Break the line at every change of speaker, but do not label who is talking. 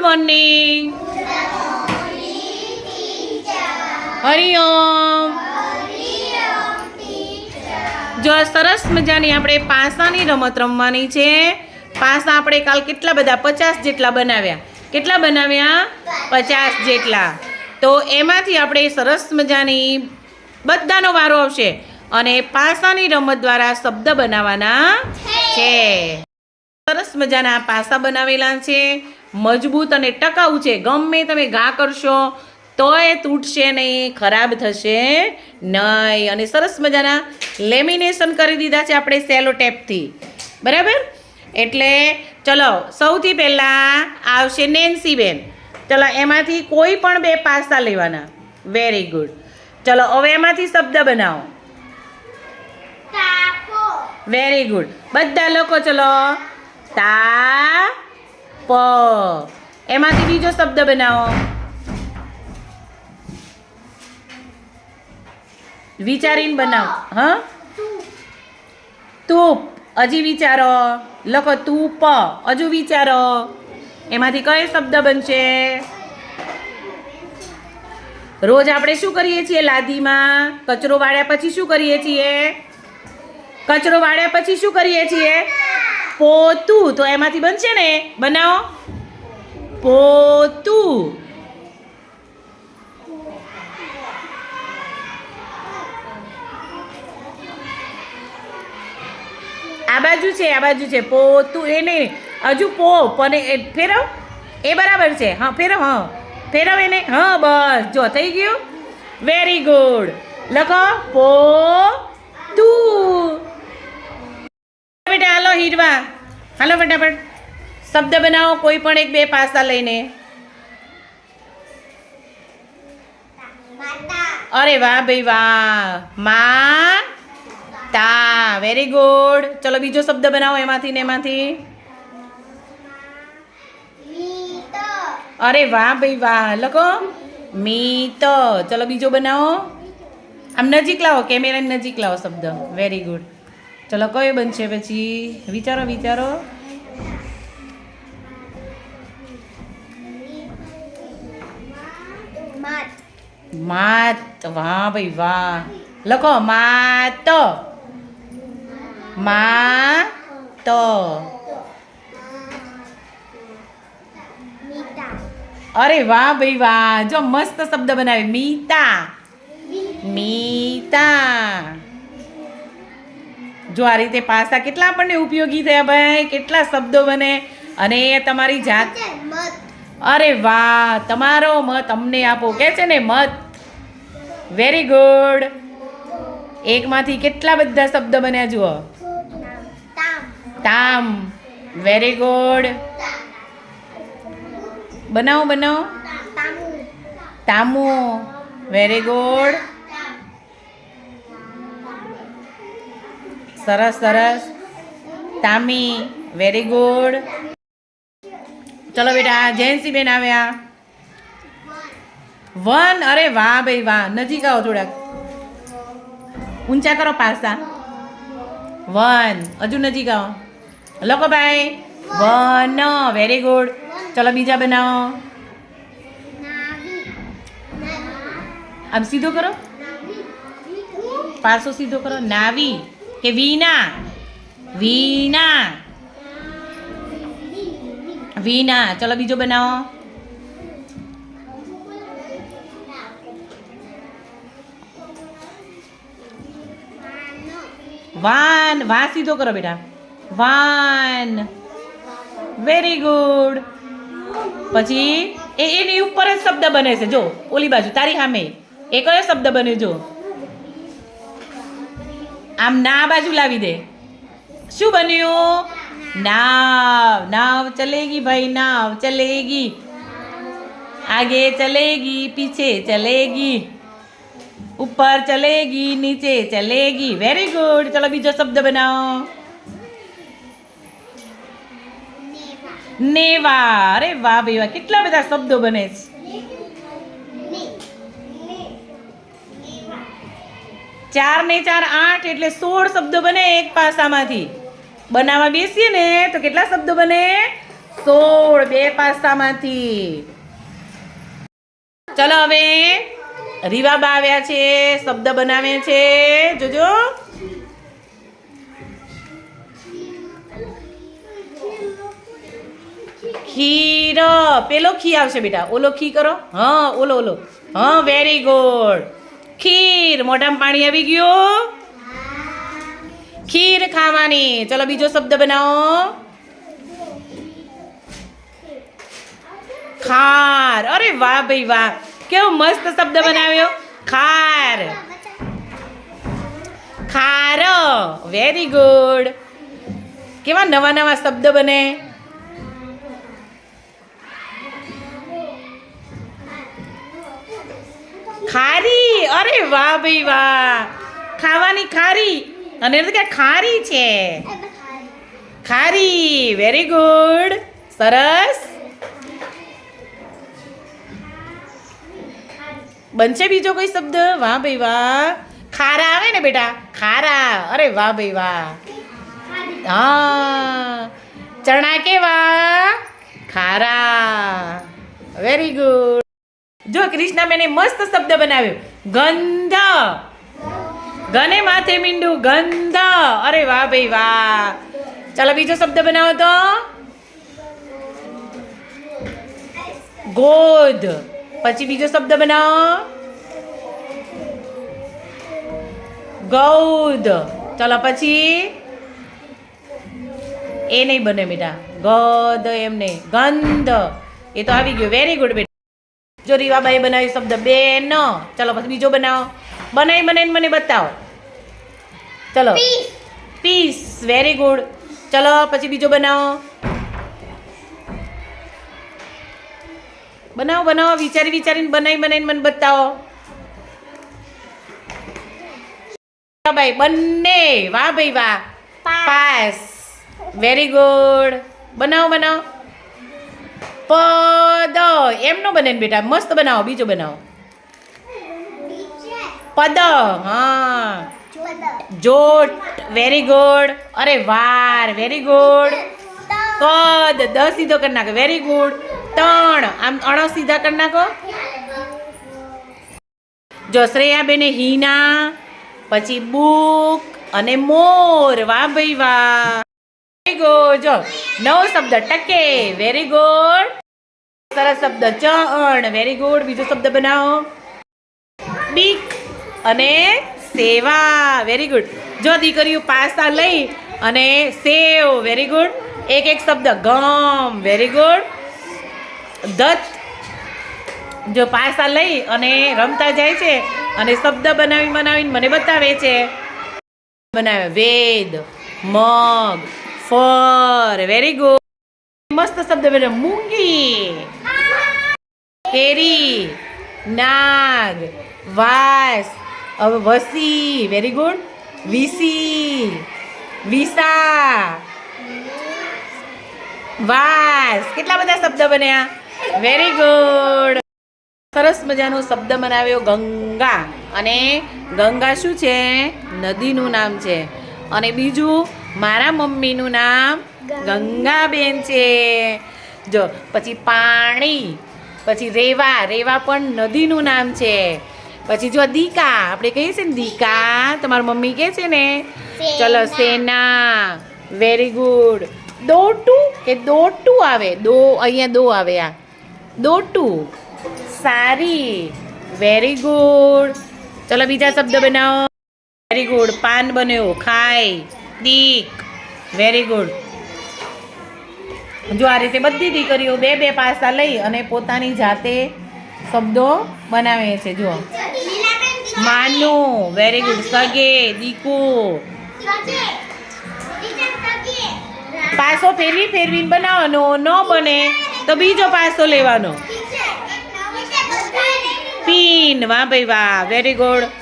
Morning Hariom જો સરસ મજાની આપણે પાસાની રમત રમવાની છે. પાસા આપણે કાલ કેટલા બધા? પચાસ જેટલા બનાવ્યા. કેટલા બનાવ્યા? પચાસ જેટલા. તો એમાંથી આપણે સરસ મજાની બધાનો વારો આવશે અને પાસાની રમત દ્વારા શબ્દ બનાવવાના છે. સરસ મજાના પાસા બનાવેલા છે. મજબૂત અને ટકાઉ છે. ગમે તમે ઘા કરશો તોય તૂટશે નહીં ખરાબ થશે નહીં. અને સરસ મજાના લેમિનેશન કરી દીધા છે આપણે સેલો ટેપથી. બરાબર? એટલે ચલો સૌથી પહેલાં આવશે નેન્સીબેન ચલો એમાંથી કોઈ પણ બે પાસા લેવાના. વેરી ગુડ ચલો હવે એમાંથી શબ્દ બનાવો. વેરી ગુડ બધા લોકો ચલો. તા પ. એમાંથી બીજો શબ્દ બનાવો. વિચારીને બનાવો. હા? તૂપ. હજી વિચારો. લખો તૂપ. હજુ વિચારો. એમાંથી કયો શબ્દ બનશે? રોજ આપણે શું કરીએ છીએ લાદીમાં? કચરો વાળ્યા પછી શું કરીએ છીએ? કચરો વાળ્યા પછી શું કરીએ છીએ? પોતું. તો એમાંથી બનશે ને? બનાવો. પોતું. આ બાજુ છે, આ બાજુ છે. પોતું. એ નહીં હજુ પો, પણ એ ફેરવ. એ બરાબર છે. હા, ફેરવ હા. ફેરવ એને. હા, બસ. જો, થઈ ગયું. વેરી ગુડ લખો. પો તું બેટા હાલો હીરવા. હાલો ફટાફટ. શબ્દ બનાવો, કોઈ પણ એક બે પાસા લઈને. અરે વાહ ભાઈ વાહ. મા તા વેરી ગુડ ચલો બીજો શબ્દ બનાવો એમાંથી ને એમાંથી. અરે વાહ ભાઈ વાહ. લખો મીત. ચલો બીજો બનાવો. આમ નજીક લાવો, કેમેરાની નજીક લાવો શબ્દ. વેરી ગુડ ચલો કયો બનશે પછી? વિચારો વિચારો. માત. વાહ ભાઈ વાહ. લખો માત. માત. અરે વાહ ભાઈ વાહ. જો મસ્ત શબ્દ બનાવે. મીતા. મીતા. જો આ રીતે પાસા કેટલા આપણને ઉપયોગી થયા ભાઈ? કેટલા શબ્દો બને? અને એ તમારી જાત અરે વાહ તમારો મત અમને આપો. કે છે ને મત? વેરી ગુડ એકમાંથી કેટલા બધા શબ્દ બન્યા જુઓ? તામ. વેરી ગુડ બનાવો બનાવો. તામુ. વેરી ગુડ સરસ સરસ. તામી વેરી ગુડ ચલો બેટા જયંતી બેન આવ્યા. વન અરે વાહ ભાઈ વાહ નજીક આવો થોડાક. ઊંચા કરો પાસા. વન હજુ નજીક આવો. લખો ભાઈ. વન વેરી ગુડ ચલો બીજા બનાવો. આમ સીધો કરો. પાસો સીધો કરો. નાવી. કે વીના? વીના. વીના. ચલો બીજો બનાવો. વાન. વા સીધો કરો બેટા. વાન. Very good. પછી એ એની ઉપર જ શબ્દ બને છે. જો, ઓલી બાજુ, તારી સામે. એ કયો શબ્દ બને? જો. આમ ના બાજુ લાવી દે. શું બન્યું? નાવ નાવ ચલેગી ભાઈ, નાવ ચલેગી. આગે ચલેગી, પીછે ચલેગી. ઉપર ચલેગી, નીચે ચલેગી. વેરી ગુડ ચલો બીજો શબ્દ બનાવો. નેવા. અરે વાહ ભાઈ, વાહ. કેટલા બધા શબ્દો બને છે. ચાર ને ચાર આઠ એટલે સોળ શબ્દો બને એક પાસામાંથી. બનાવવા બેસીએ ને તો કેટલા શબ્દો બને? સોળ, બે પાસામાંથી. ચલો હવે રીવાબા આવ્યા છે, શબ્દ બનાવે છે. જોજો. ખીર. પેલો ખી આવશે બેટા. ઓલો ખી કરો. હા, ઓલો ઓલો. હા વેરી ગુડ ખીર. મોઢામાં પાણી આવી ગયું? ખીર ખાવાની. ચલો બીજો શબ્દ બનાવો. ખાર. અરે વાહ ભાઈ વાહ. કેવો મસ્ત શબ્દ બનાવ્યો. ખાર. ખાર. વેરી ગુડ કેવા નવા નવા શબ્દ બને. ખારી. અરે વાહ ભાઈ વાહ. ખાવાની ખારી. અને કે ખારી છે. ખારી. વેરી ગુડ સરસ. બનશે બીજો કોઈ શબ્દ? વાહ ભાઈ વાહ. ખારા આવે ને બેટા? ખારા. અરે વાહ ભાઈ વાહ. હા. ચણા કેવા? ખારા. વેરી ગુડ જો કૃષ્ણા મેને મસ્ત શબ્દ બનાવ્યો. ગંધ. ગને માથે મીંડું. ગંધ. અરે વાહ ભાઈ વાહ. ચાલો બીજો શબ્દ બનાવો તો. ગોધ પછી બીજો શબ્દ બનાવો. ગૌધ ચાલો પછી. એ નહીં બને બેટા. ગધ એમ નહીં. ગંધ. એ તો આવી ગયો. વેરી ગુડ બેટા. જો રીવાબાએ બનાવ્યો શબ્દ બે ન ચલો પછી બીજો બનાવો. બનાવી બનાવીને મને બતાવો. ચલો. પીસ. વેરી ગુડ ચલો પછી બીજો બનાવો. બનાવો બનાવો. વિચારી વિચારીને બનાવી બનાવીને મને બતાવો. ભાઈ બંને. વાહ ભાઈ વાહ. પાસ. વેરી ગુડ બનાવો બનાવો. પદ. એમ નો બને બેટા, મસ્ત બનાવો, બીજો બનાવો. પદ હા. જોટ વેરી ગુડ અરે વાર વેરી ગુડ કદ, દસ સીધો કરી નાખો વેરી ગુડ ત્રણ, આમ અણ સીધા કરી નાખો. જો શ્રેયાબેને હિના, પછી બુક અને મોર. વાહ ભાઈ, વાહ. વેરી ગુડ જો નવો શબ્દ ટકે. વેરી ગુડ સરસ શબ્દ. ચણ. વેરી ગુડ બીજો શબ્દ બનાવો. બીક અને સેવા. વેરી ગુડ જો દીકરીઓ પાસા લઈ અને સેવ. વેરી ગુડ એક એક શબ્દ. ગમ. વેરી ગુડ દત્ત. જો પાસા લઈ અને રમતા જાય છે અને શબ્દ બનાવી બનાવીને મને બતાવે છે. બનાવે. વેદ. મગ. ફર. વેરી ગુડ મસ્ત શબ્દ બને મૂંગી. કેરી, નાગ, વાસ, હવે વસી વેરી ગુડ વિસી, વિસા, વાસ. કેટલા બધા શબ્દ બન્યા? વેરી ગુડ સરસ મજાનો શબ્દ બનાવ્યો ગંગા. અને ગંગા શું છે? નદીનું નામ છે. અને બીજું, મારા મમ્મીનું નામ ગંગાબેન છે. જો પછી પાણી પછી રેવા રેવા પણ નદીનું નામ છે. પછી જો દીકા આપણે કહીએ છીએ ને દીકા તમારી મમ્મી કહે છે ને? ચલો સેના. વેરી ગુડ દોટુ કે દોટુ આવે? દો અહીંયા દો આવે આ. દોટુ. સારી. વેરી ગુડ ચલો બીજા શબ્દ બનાવો. વેરી ગુડ પાન બન્યો. ખાય. દીક. વેરી ગુડ જો આ રીતે બધી દીકરીઓ બે બે પાસા લઈ અને પોતાની જાતે શબ્દો બનાવે છે જો માનું વેરી ગુડ સગે દીકુ. પાસો ફેરવી ફેરવીને બનાવવાનો ન બને તો બીજો પાસો લેવાનો. પીન વાહ ભાઈ વાહ વેરી ગુડ